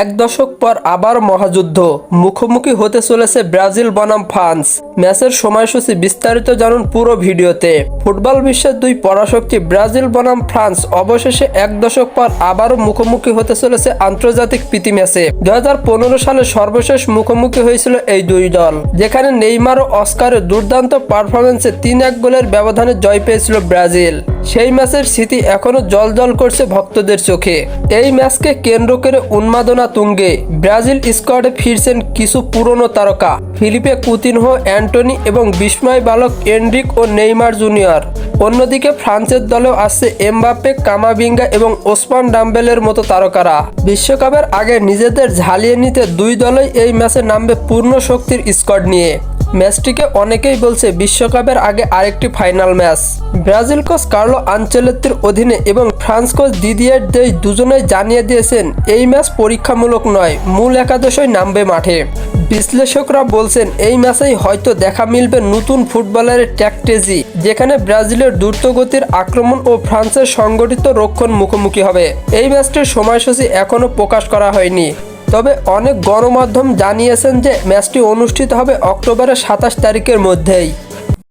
এক দশক পর আবার মহাযুদ্ধ। মুখোমুখি হতে চলেছে ব্রাজিল বনাম ফ্রান্স। ম্যাচের সময়সূচি বিস্তারিত জানুন পুরো ভিডিওতে। ফুটবল বিশ্বের দুই পরাশক্তি ব্রাজিল বনাম ফ্রান্স অবশেষে এক দশক পর আবারও মুখোমুখি হতে চলেছে আন্তর্জাতিক প্রীতি ম্যাচে। দুই হাজার পনেরো সালে সর্বশেষ মুখোমুখি হয়েছিল এই দুই দল, যেখানে নেইমার ও অস্কারের দুর্দান্ত পারফরমেন্সে তিন এক গোলের ব্যবধানে জয় পেয়েছিল ব্রাজিল। সেই ম্যাচের স্মৃতি এখনও জল জল করছে ভক্তদের চোখে। এই ম্যাচকে কেন্দ্র করে উন্মাদনা তুঙ্গে। ব্রাজিল স্কোয়াডে ফিরছেন কিছু পুরনো তারকা। ফিলিপে কুতিনহো, অ্যান্টনি এবং বিস্ময় বালক এন্ড্রিক ও নেইমার জুনিয়র। অন্যদিকে ফ্রান্সের দলেও আসছে এমবাপ্পে, কামাবিঙ্গা এবং ওসমান ডাম্বেলের মতো তারকারা। বিশ্বকাপের আগে নিজেদের ঝালিয়ে নিতে দুই দলই এই ম্যাচে নামবে পূর্ণ শক্তির স্কোয়াড নিয়ে। ম্যাচটিকে অনেকেই বলছে বিশ্বকাপের আগে আরেকটি final match. Brazil coach Carlo আঞ্চেলত্তির অধীনে এবং ফ্রান্স কোচ দিদিয়ার দেই দুজনেই জানিয়ে দিয়েছেন, এই ম্যাচ পরীক্ষামূলক নয়, মূল একাদশই নামবে মাঠে। বিশ্লেষকরা বলছেন, এই ম্যাচেই হয়তো দেখা মিলবে নতুন ফুটবলারের ট্যাকটেজি, যেখানে ব্রাজিলের দ্রুতগতির আক্রমণ ও ফ্রান্সের সংগঠিত রক্ষণ মুখোমুখি হবে। এই ম্যাচটির সময়সূচি এখনও প্রকাশ করা হয়নি। তবে অনেক গণমাধ্যম জানিয়েছেন যে ম্যাচটি অনুষ্ঠিত হবে অক্টোবরের সাতাশ তারিখের মধ্যেই।